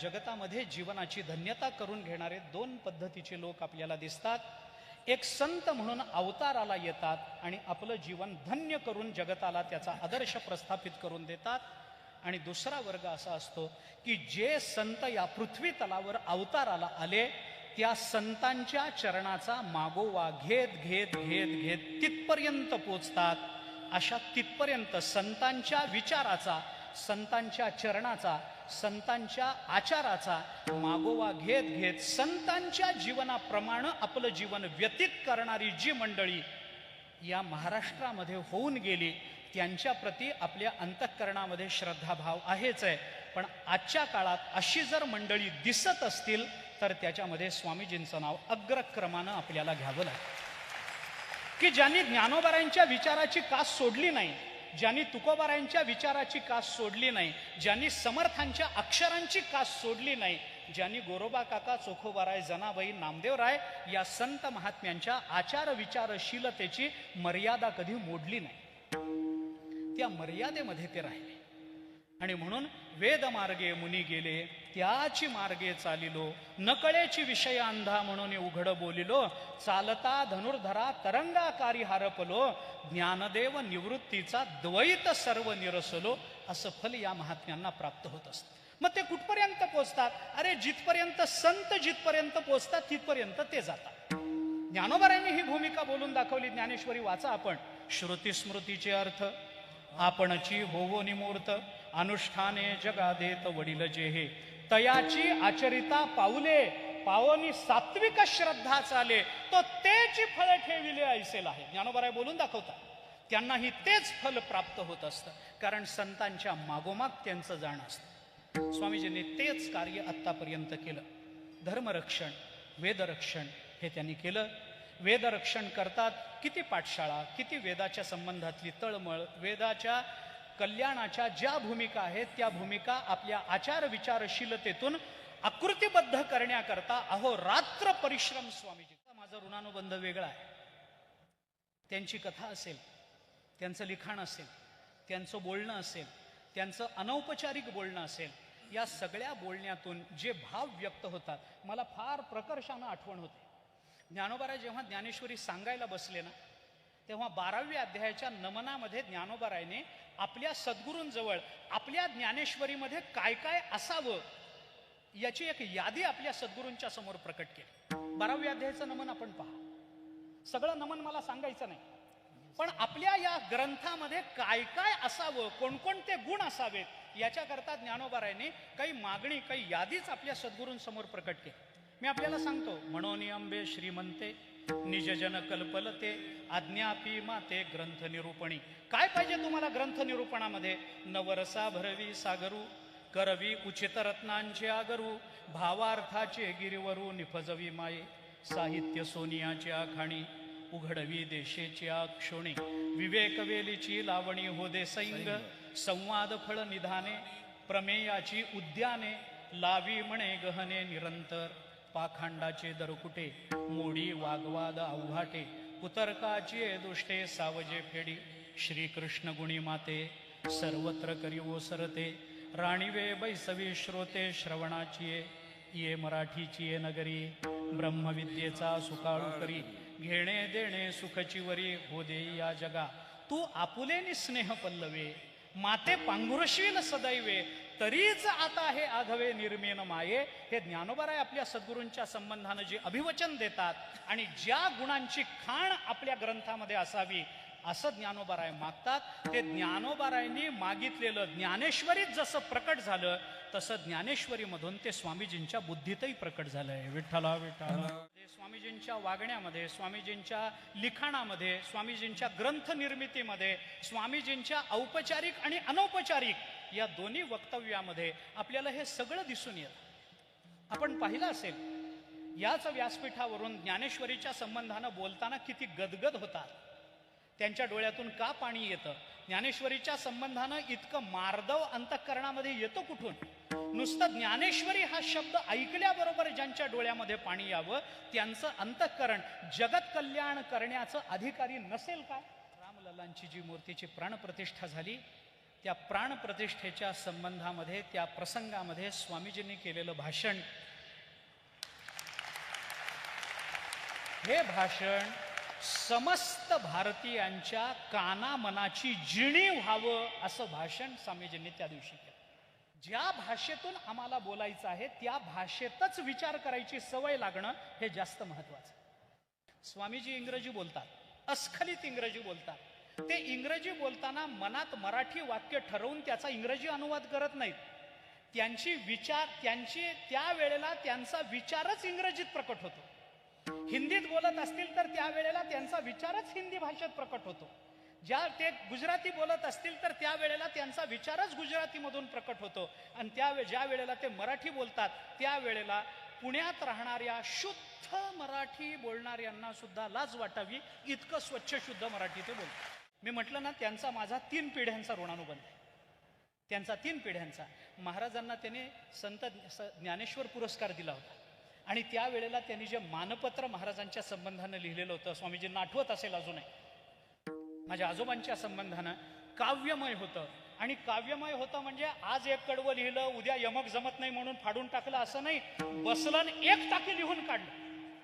जगतामध्ये जीवनाची धन्यता करून घेणारे दोन पद्धतीचे लोक आपल्याला दिसतात. एक संत म्हणून अवताराला येतात आणि आपलं जीवन धन्य करून जगताला त्याचा आदर्श प्रस्थापित करून देतात. आणि दुसरा वर्ग असा असतो की जे संत या पृथ्वी तलावर अवताराला आले त्या संतांच्या चरणाचा मागोवा घेत घेत घेत घेत तिथपर्यंत पोचतात. अशा तिथपर्यंत संतांच्या विचाराचा संतांच्या चरणाचा संतांच्या आचाराचा मागोवा घेत घेत संतांच्या जीवनाप्रमाणे आपलं जीवन व्यतीत करणारी जी मंडळी या महाराष्ट्रामध्ये होऊन गेली त्यांच्या प्रती आपल्या अंतःकरणामध्ये श्रद्धाभाव आहेच आहे. पण आजच्या काळात अशी जर मंडळी दिसत असतील तर त्याच्यामध्ये स्वामीजींचं नाव अग्रक्रमानं आपल्याला घ्यावं लागेल. की ज्यांनी ज्ञानोबारांच्या विचाराची कास सोडली नाही ज्यांनी तुकोबारायांच्या विचाराची कास सोडली नाही ज्यांनी समर्थांच्या अक्षरांची कास सोडली नाही ज्यांनी गोरोबा काका चोखोबाराय जनाबाई नामदेवराय या संत महात्म्यांच्या आचार विचारशीलतेची मर्यादा कधी मोडली नाही. त्या मर्यादेमध्ये ते राहिले. आणि म्हणून वेदमार्गे मुनी गेले त्याची मार्गे चालिलो नकळेची विषय अंधा म्हणून उघड बोलिलो चालता धनुर्धरा तरंगाकारी हारपलो ज्ञानदेव निवृत्तीचा द्वैत सर्व निरसलो असं फल या महात्म्यांना प्राप्त होत असतं. मग ते कुठपर्यंत पोचतात? अरे जिथपर्यंत संत जिथपर्यंत पोचतात तिथपर्यंत ते जातात. ज्ञानोबारांनी ही भूमिका बोलून दाखवली ज्ञानेश्वरी वाचा आपण. श्रुती स्मृतीचे अर्थ आपणची होवो निमूर्त अनुष्ठाने जगा देत वडील जे हे. तयाची आचरिता पाऊले पावनी सात्विक श्रद्धा चाले तो तेची फळ ठेविले ऐसेल आहे. ज्ञानोबराय बोलून दाखवतात. त्यांनाही तेच फल प्राप्त होत असतं. कारण संतांच्या मागोमाग त्यांचं जाणं असतं. स्वामीजींनी तेच कार्य आत्तापर्यंत केलं. धर्मरक्षण वेदरक्षण हे त्यांनी केलं. वेदरक्षण करतात किती पाठशाळा किती वेदाच्या संबंधातली तळमळ वेदाच्या कल्याणाच्या ज्या भूमिका आहेत त्या भूमिका आपल्या आचार विचारशीलतेतून आकृतीबद्ध करण्याकरता अहो रात्र परिश्रम स्वामीजी. माझा ऋणानुबंध वेगळा आहे. त्यांची कथा असेल त्यांचं लिखाण असेल त्यांचं बोलणं असेल त्यांचं अनौपचारिक बोलणं असेल या सगळ्या बोलण्यातून जे भाव व्यक्त होतात मला फार प्रकर्षानं आठवण होते. ज्ञानोबारा जेव्हा ज्ञानेश्वरी सांगायला बसले ना तेव्हा बाराव्या अध्यायाच्या नमनामध्ये ज्ञानोबारायने आपल्या सद्गुरूंजवळ आपल्या ज्ञानेश्वरीमध्ये काय काय असावं याची एक यादी आपल्या सद्गुरूंच्या समोर प्रकट केली. बाराव्या अध्यायाचं नमन आपण पहा. सगळं नमन मला सांगायचं नाही पण आपल्या या ग्रंथामध्ये काय काय असावं कोणकोणते गुण असावेत याच्याकरता ज्ञानोबारायने काही मागणी काही यादीच आपल्या सद्गुरूंसमोर प्रकट केली. मी आपल्याला सांगतो म्हणून अंबे श्रीमंते निजजन कल्पलते आज्ञापी माते ग्रंथ निरूपणी. काय पाहिजे तुम्हाला ग्रंथ निरूपणामध्ये? नवरसा भरवी सागरू करवी उचित रत्नांचे आगरू भावार्थाचे गिरिवरू निफजवी माये साहित्य सोनियाची आखाणी उघडवी देशेची क्षोणी विवेक वेलीची लावणी हो दे सैंग. संवाद फळ निधाने प्रमेयाची उद्याने लावी म्हणे गहने निरंतर. पाखांडाचे दरकुटे मोडी वागवाद अवघाटे कुतर्काची दुष्टे सावजे फेडी. श्रीकृष्ण गुणी माते सर्वत्र करी ओसरते. राणीवे बैसवी श्रोते श्रवणाची ये मराठीची ये नगरी. ब्रह्मविद्येचा सुकाळू करी घेणे देणे सुखची वरी हो दे या जगा. तू आपुलेनी स्नेह पल्लवे. माते पांघुरशील सदैवे तरीच आता हे आघवे निर्मेन माये हे ज्ञानोबाराय आपल्या सद्गुरूंच्या संबंधानं जे अभिवचन देतात आणि ज्या गुणांची खाण आपल्या ग्रंथामध्ये असावी असं ज्ञानोबाराय मागतात. ते ज्ञानोबारायांनी मागितलेलं ज्ञानेश्वरीत जसं प्रकट झालं तसं ज्ञानेश्वरीमधून ते स्वामीजींच्या बुद्धीतही प्रकट झालंय विठ्ठला विठ्ठला. स्वामीजींच्या वागण्यामध्ये स्वामीजींच्या लिखाणामध्ये स्वामीजींच्या ग्रंथ निर्मितीमध्ये स्वामीजींच्या औपचारिक आणि अनौपचारिक या दोन्ही वक्तव्यामध्ये आपल्याला हे सगळं दिसून येतं. आपण पाहिलं असेल याच व्यासपीठावरून ज्ञानेश्वरीच्या संबंधानं बोलताना किती गदगद होतात. त्यांच्या डोळ्यातून का पाणी येतं? ज्ञानेश्वरीच्या संबंधानं इतकं मार्दव अंतःकरणामध्ये येतो कुठून? नुसतं ज्ञानेश्वरी हा शब्द ऐकल्याबरोबर ज्यांच्या डोळ्यामध्ये पाणी यावं त्यांचं अंतःकरण जगत कल्याण करण्याचं अधिकारी नसेल काय? रामललांची जी मूर्तीची प्राणप्रतिष्ठा झाली त्या प्राणप्रतिष्ठेच्या संबंधामध्ये त्या प्रसंगामध्ये स्वामीजींनी केलेलं भाषण. हे भाषण समस्त भारतीयांच्या काना मनाची जिणी व्हावं असं भाषण स्वामीजींनी त्या दिवशी केलं. ज्या भाषेतून आम्हाला बोलायचं आहे त्या भाषेतच विचार करायची सवय लागणं हे जास्त महत्वाचं. स्वामीजी इंग्रजी बोलतात अस्खलित इंग्रजी बोलतात. ते इंग्रजी बोलताना मनात मराठी वाक्य ठरवून त्याचा इंग्रजी अनुवाद करत नाहीत. त्यांची विचार त्यांची त्या वेळेला त्यांचा विचारच इंग्रजीत प्रकट होतो. हिंदीत बोलत असतील तर त्यावेळेला त्यांचा विचारच हिंदी भाषेत प्रकट होतो. ज्या ते गुजराती बोलत असतील तर त्यावेळेला त्यांचा विचारच गुजरातीमधून प्रकट होतो. आणि त्या ज्या वेळेला ते मराठी बोलतात त्यावेळेला पुण्यात राहणाऱ्या शुद्ध मराठी बोलणाऱ्यांना सुद्धा लाज वाटावी. इतकं स्वच्छ शुद्ध मराठी ते बोलतात. मी म्हटलं ना त्यांचा माझा तीन पिढ्यांचा ऋणानुबंध आहे. त्यांचा तीन पिढ्यांचा. महाराजांना त्याने संत स- ज्ञानेश्वर पुरस्कार दिला होता. आणि त्यावेळेला त्यांनी जे मानपत्र महाराजांच्या संबंधानं लिहिलेलं होतं स्वामीजींना आठवत असेल अजूनही माझ्या आजोबांच्या संबंधानं काव्यमय होतं. आणि काव्यमय होतं म्हणजे आज एक कडवं लिहिलं उद्या यमक जमत नाही म्हणून फाडून टाकलं असं नाही. बसलं एक टाकी लिहून काढलं.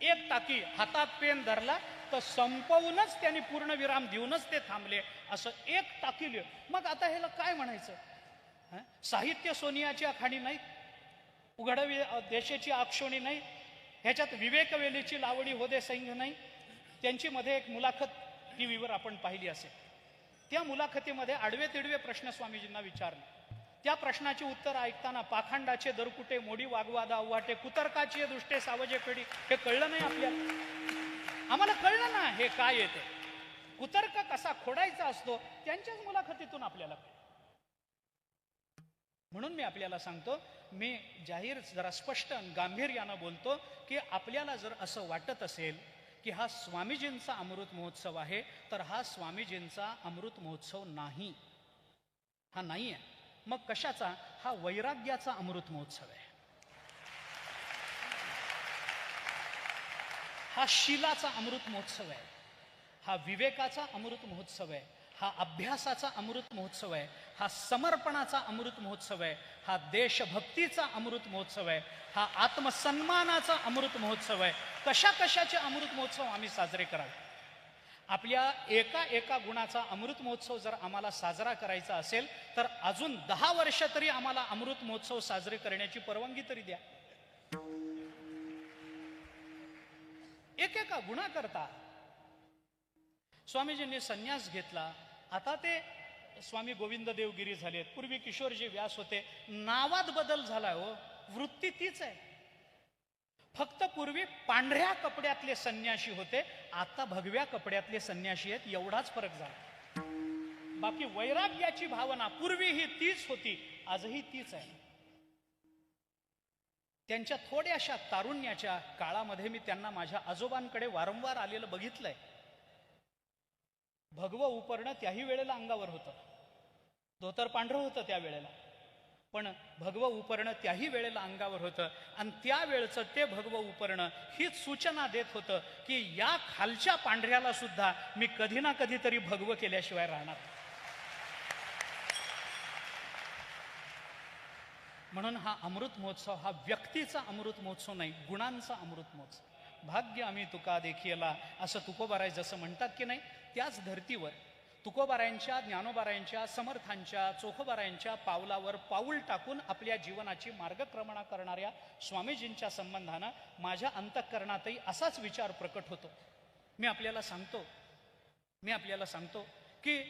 एक टाकी हातात पेन धरला तर संपवूनच त्यांनी पूर्ण विराम देऊनच ते थांबले. असं एक टाकी लिह. मग आता ह्याला काय म्हणायचं? साहित्य सोनियाची आखाणी नाही. उघडवी देशाची आक्षोणी नाही. ह्याच्यात विवेकवेलीची लावणी होदे सैंग नाही. त्यांची मध्ये एक मुलाखत टी व्हीवर आपण पाहिली असेल. त्या मुलाखतीमध्ये आडवे तिडवे प्रश्न स्वामीजींना विचारले. त्या प्रश्नाची उत्तर ऐकताना पाखंडाचे दरकुटे मोडी वागवादा अव्वाटे कुतर्काची दृष्टे सावजे पेढी हे कळलं नाही आपल्याला? आम्हाला कळलं ना हे काय येते कुतर्क कसा खोडायचा असतो त्यांच्याच मुलाखतीतून आपल्याला म्हणून मी आपल्याला सांगतो मी जाहीर जरा स्पष्ट गांभीर्यानं बोलतो की आपल्याला जर असं वाटत असेल की हा स्वामीजींचा अमृत महोत्सव आहे तर हा स्वामीजींचा अमृत महोत्सव नाही. हा नाही आहे मग कशाचा? हा वैराग्याचा अमृत महोत्सव आहे. हा शिलाचा अमृत महोत्सव आहे. हा विवेकाचा अमृत महोत्सव आहे. हा अभ्यासाचा अमृत महोत्सव आहे हा समर्पणाचा अमृत महोत्सव आहे हा देशभक्तीचा अमृत महोत्सव आहे हा आत्मसन्मानाचा अमृत महोत्सव आहे. कशा कशाचे अमृत महोत्सव आम्ही साजरे करावे? आपल्या एका एका गुणाचा अमृत महोत्सव जर आम्हाला साजरा करायचा असेल तर अजून दहा वर्ष तरी आम्हाला अमृत महोत्सव साजरे करण्याची परवानगी तरी द्या. एकेका गुणा करता स्वामीजींनी संन्यास घेतला आता ते स्वामी गोविंद देवगिरी झालेत. पूर्वी किशोरजी व्यास होते. नावात बदल झालाय हो. वृत्ती तीच आहे. फक्त पूर्वी पांढऱ्या कपड्यातले संन्याशी होते. आता भगव्या कपड्यातले संन्याशी आहेत. एवढाच फरक झाला. बाकी वैराग्याची भावना पूर्वी ही तीच होती. आजही तीच आहे. त्यांच्या थोड्याशा तारुण्याच्या काळामध्ये मी त्यांना माझ्या आजोबांकडे वारंवार आलेलं बघितलंय. भगवं उपरणं त्याही वेळेला अंगावर होतं. धोतर पांढरं होतं त्या वेळेला. पण भगवं उपरणं त्याही वेळेला अंगावर होतं. आणि त्यावेळचं ते भगवं उपरणं हीच सूचना देत होतं की या खालच्या पांढऱ्याला सुद्धा मी कधी ना कधीतरी भगवं केल्याशिवाय राहणार. म्हणून हा अमृत महोत्सव हा व्यक्तीचा अमृत महोत्सव नाही गुणांचा अमृत महोत्सव. भाग्य आम्ही तुका देखीला असं तुकोबाराय जसं म्हणतात की नाही त्याच धर्तीवर तुकोबारायांच्या ज्ञानोबारायांच्या समर्थांच्या चोखोबारायांच्या पावलावर पाऊल टाकून आपल्या जीवनाची मार्गक्रमणा करणाऱ्या स्वामीजींच्या संबंधानं माझ्या अंतःकरणातही असाच विचार प्रकट होतो. मी आपल्याला सांगतो मी आपल्याला सांगतो की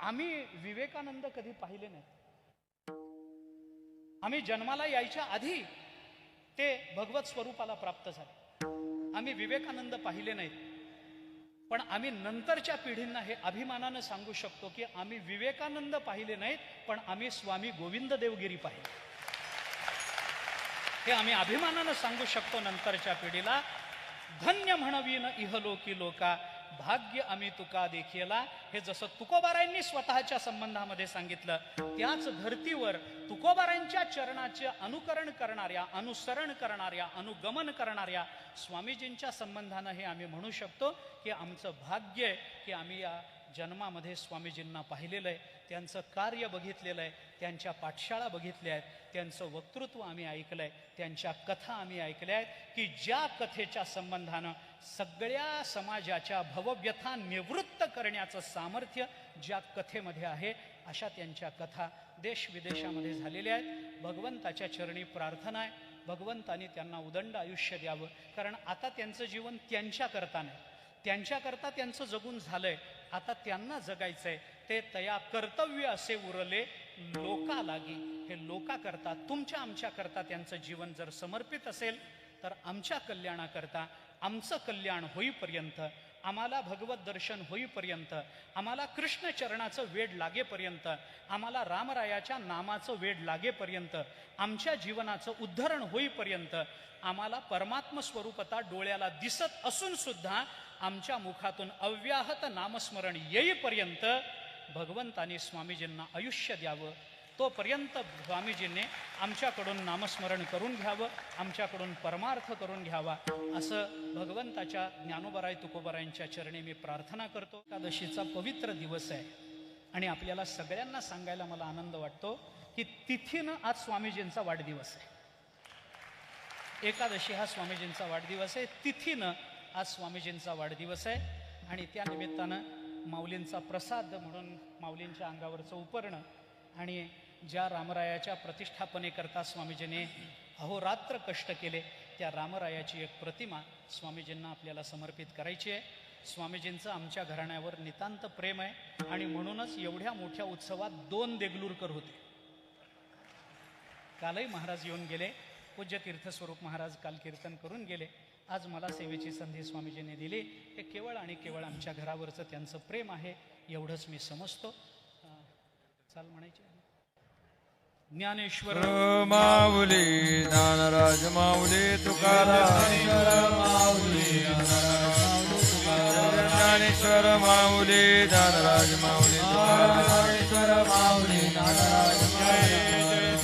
आम्ही विवेकानंद कधी पाहिले नाहीत. आम्ही जन्माला यायच्या आधी ते भगवत स्वरूपाला प्राप्त झाले. आम्ही विवेकानंद पाहिले नाहीत. पण आम्ही नंतरच्या पिढींना हे अभिमानानं सांगू शकतो की आम्ही विवेकानंद पाहिले नाहीत पण आम्ही स्वामी गोविंद देवगिरी पाहिले. हे आम्ही अभिमानानं सांगू शकतो नंतरच्या पिढीला. धन्य म्हणवीन इहलोकी लोका भाग्य आम्ही तुका देखिला हे जसं तुकोबारायांनी स्वतःच्या संबंधामध्ये सांगितलं त्याच धर्तीवर तुकोबारांच्या चरणाचे अनुकरण करणाऱ्या अनुसरण करणाऱ्या अनुगमन करणाऱ्या स्वामीजींच्या संबंधानं हे आम्ही म्हणू शकतो की आमचं भाग्य आहे की आम्ही या जन्मामध्ये स्वामीजींना पाहिलेलं आहे त्यांचं कार्य बघितलेलं आहे त्यांच्या पाठशाळा बघितल्या आहेत त्यांचं वक्तृत्व आम्ही ऐकलं आहे त्यांच्या कथा आम्ही ऐकल्या आहेत की ज्या कथेच्या संबंधानं सगळ्या समाजाच्या भवव्यथा निवृत्त करण्याचं सामर्थ्य ज्या कथेमध्ये आहे अशा त्यांच्या कथा देश विदेशामध्ये झालेल्या आहेत. भगवंताच्या चरणी प्रार्थना आहे. भगवंताने त्यांना उदंड आयुष्य द्यावं. कारण आता त्यांचं जीवन त्यांच्याकरता नाही. त्यांच्याकरता त्यांचं जगून झालंय. आता त्यांना जगायचंय. ते तया कर्तव्य असे उरले लोका लागी हे लोकाकरता तुमच्या आमच्याकरता त्यांचं जीवन जर समर्पित असेल तर आमच्या कल्याणाकरता आमचं कल्याण होईपर्यंत आम्हाला भगवत दर्शन होईपर्यंत आम्हाला कृष्ण चरणाचं वेड लागेपर्यंत आम्हाला रामरायाच्या नामाचं वेड लागेपर्यंत आमच्या जीवनाचं उद्धरण होईपर्यंत आम्हाला परमात्म स्वरूपता डोळ्याला दिसत असून सुद्धा आमच्या मुखातून अव्याहत नामस्मरण येईपर्यंत भगवंताने स्वामीजींना आयुष्य द्यावं तोपर्यंत स्वामीजींनी आमच्याकडून नामस्मरण करून घ्यावं आमच्याकडून परमार्थ करून घ्यावा असं भगवंताच्या ज्ञानोबराय तुकोबरायांच्या चरणी मी प्रार्थना करतो. एकादशीचा पवित्र दिवस आहे आणि आपल्याला सगळ्यांना सांगायला मला आनंद वाटतो की तिथीनं आज स्वामीजींचा वाढदिवस आहे. एकादशी हा स्वामीजींचा वाढदिवस आहे. तिथीनं आज स्वामीजींचा वाढदिवस आहे आणि त्या निमित्तानं माऊलींचा प्रसाद म्हणून माऊलींच्या अंगावरचं उपरणं आणि ज्या रामरायाच्या प्रतिष्ठापनेकरता स्वामीजीने अहोरात्र कष्ट केले त्या रामरायाची एक प्रतिमा स्वामीजींना आपल्याला समर्पित करायची आहे. स्वामीजींचं आमच्या घराण्यावर नितांत प्रेम आहे आणि म्हणूनच एवढ्या मोठ्या उत्सवात दोन देगलूरकर होते. कालही महाराज येऊन गेले पूज्य तीर्थस्वरूप महाराज काल कीर्तन करून गेले. आज मला सेवेची संधी स्वामीजींनी दिली. हे केवळ आणि केवळ आमच्या घरावरचं त्यांचं प्रेम आहे एवढंच मी समजतो. चाल म्हणायचे? ज्ञानेश्वर माऊली ज्ञानराज माऊली तुकाराम माऊली ज्ञानेश्वर माऊली ज्ञानराज माऊली ज्ञानेश्वर माऊली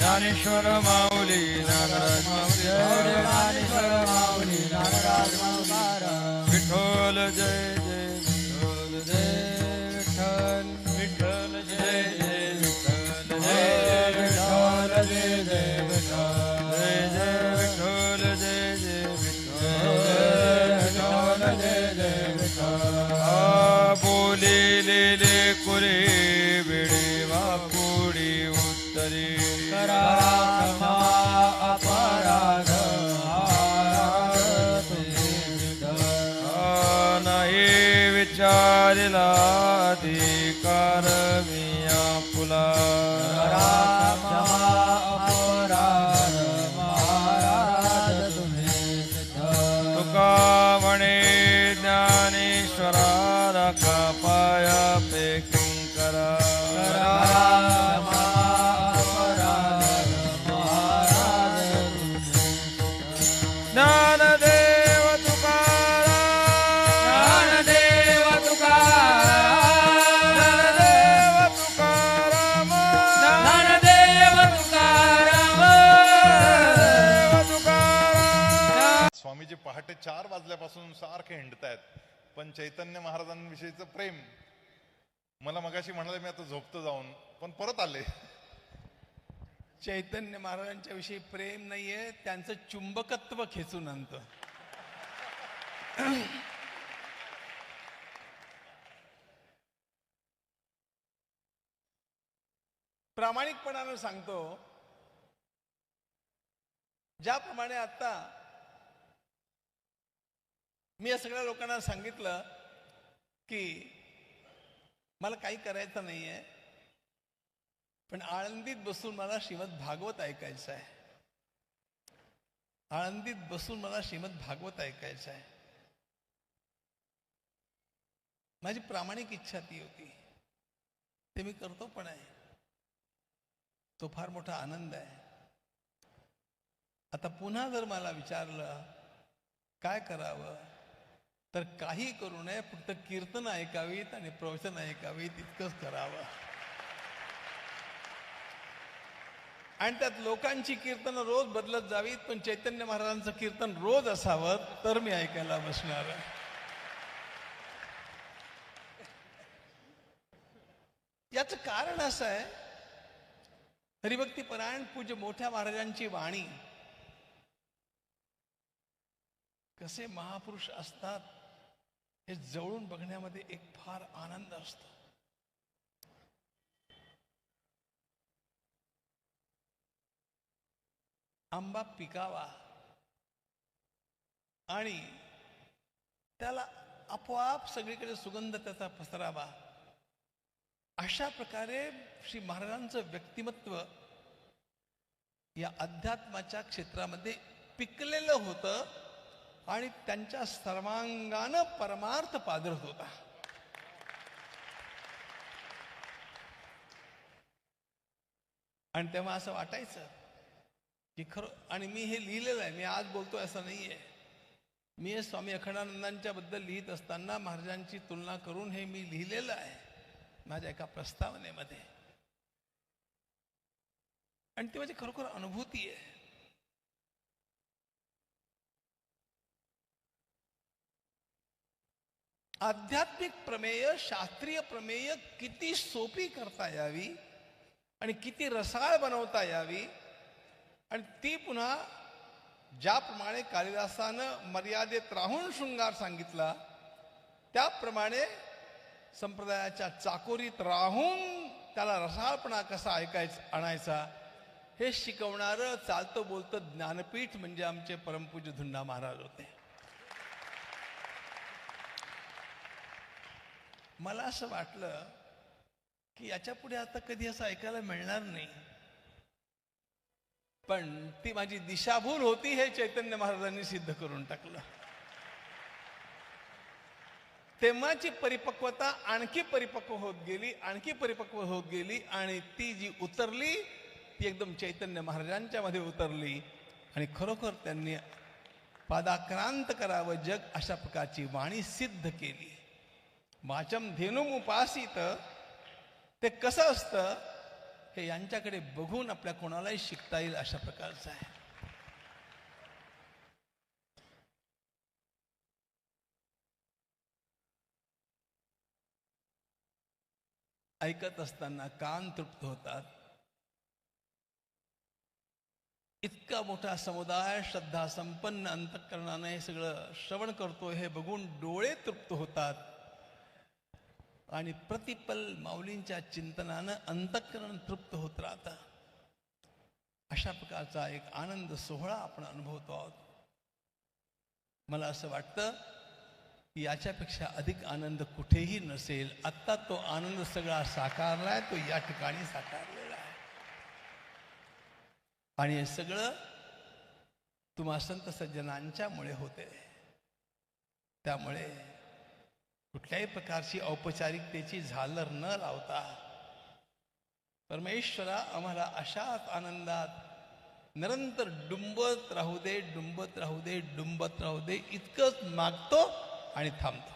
ज्ञानेश्वर माऊली ज्ञानराज माऊली ज्ञानेश्वर माऊली ज्ञानराज माऊली विठोल जय. विठ्ठल जय जय चैतन्य महाराजांविषयीचं प्रेम. मला मगाशी म्हणाले मी आता झोपतो जाऊन. पण परत आले. चैतन्य महाराजांच्या विषयी प्रेम नाहीये त्यांचं चुंबकत्व खेचून आणतं. प्रामाणिकपणानं सांगतो ज्याप्रमाणे आता मी या सगळ्या लोकांना सांगितलं की मला काही करायचं नाहीये पण आळंदीत बसून मला श्रीमद भागवत ऐकायचं आहे. आळंदीत बसून मला श्रीमद भागवत ऐकायचं आहे. माझी प्रामाणिक इच्छा ती होती. ते मी करतो पण आहे. तो फार मोठा आनंद आहे. आता पुन्हा जर मला विचारलं काय करावं? तर काही करू नये फक्त कीर्तन ऐकावीत आणि प्रवचन ऐकावीत इतकंच करावं. आणि त्यात लोकांची कीर्तन रोज बदलत जावीत पण चैतन्य महाराजांचं कीर्तन रोज असावं तर मी ऐकायला बसणार. याच याचं कारण कारण असं आहे हरिभक्ती परायण पूज्य मोठ्या महाराजांची वाणी. कसे महापुरुष असतात हे जवळून बघण्यामध्ये एक फार आनंद असतो. आंबा पिकावा आणि त्याला आपोआप सगळीकडे सुगंध त्याचा पसरावा. अशा प्रकारे श्री महाराजांचं व्यक्तिमत्व या अध्यात्माच्या क्षेत्रामध्ये पिकलेलं होतं. आणि त्यांच्या सर्वांगानं परमार्थ पादरत होता. आणि तेव्हा असं वाटायचं की खरं आणि मी हे लिहिलेलं आहे मी आज बोलतोय असं नाही आहे मी हे स्वामी अखंडानंदांच्या बद्दल लिहित असताना महाराजांची तुलना करून हे मी लिहिलेलं आहे माझ्या एका प्रस्तावनेमध्ये. आणि ती माझी खरोखर अनुभूती आहे. आध्यात्मिक प्रमेय शास्त्रीय प्रमेय किती सोपी करता यावी आणि किती रसाळ बनवता यावी आणि ती पुन्हा ज्याप्रमाणे कालिदासानं मर्यादेत राहून शृंगार सांगितला त्याप्रमाणे संप्रदायाच्या चाकोरीत राहून त्याला रसाळपणा कसा ऐकायचा आणायचा हे शिकवणारं चालतं बोलतं ज्ञानपीठ म्हणजे आमचे परमपूज्य धुंडा महाराज होते. मला असं वाटलं की याच्यापुढे आता कधी असं ऐकायला मिळणार नाही. पण ती माझी दिशाभूल होती हे चैतन्य महाराजांनी सिद्ध करून टाकलं. तेव्हाची परिपक्वता आणखी परिपक्व होत गेली आणखी परिपक्व होत गेली आणि ती जी उतरली ती एकदम चैतन्य महाराजांच्या मध्ये उतरली आणि खरोखर त्यांनी पादाक्रांत करावं जग अशा प्रकारची वाणी सिद्ध केली. वाचम धेनुम उपासित ते कसं असतं हे यांच्याकडे बघून आपल्या कोणालाही शिकता येईल अशा प्रकारचं आहे. ऐकत असताना कान तृप्त होतात. इतका मोठा समुदाय श्रद्धा संपन्न अंतकरणाने हे सगळं श्रवण करतो हे बघून डोळे तृप्त होतात. आणि प्रतिपल माऊलींच्या चिंतनानं अंतकरण तृप्त होत राहतं. अशा प्रकारचा एक आनंद सोहळा आपण अनुभवतो आहोत. मला असं वाटतं की याच्यापेक्षा अधिक आनंद कुठेही नसेल. आत्ता तो आनंद सगळा साकारलाय तो या ठिकाणी साकारलेला आहे. आणि हे सगळं तुम्हा संत सज्जनांच्यामुळे होते. त्यामुळे कुठल्याही प्रकारची औपचारिकतेची झालर न लावता परमेश्वरा आम्हाला अशाच आनंदात निरंतर डुंबत राहू दे डुंबत राहू दे डुंबत राहू दे इतकंच मागतो आणि थांबतो.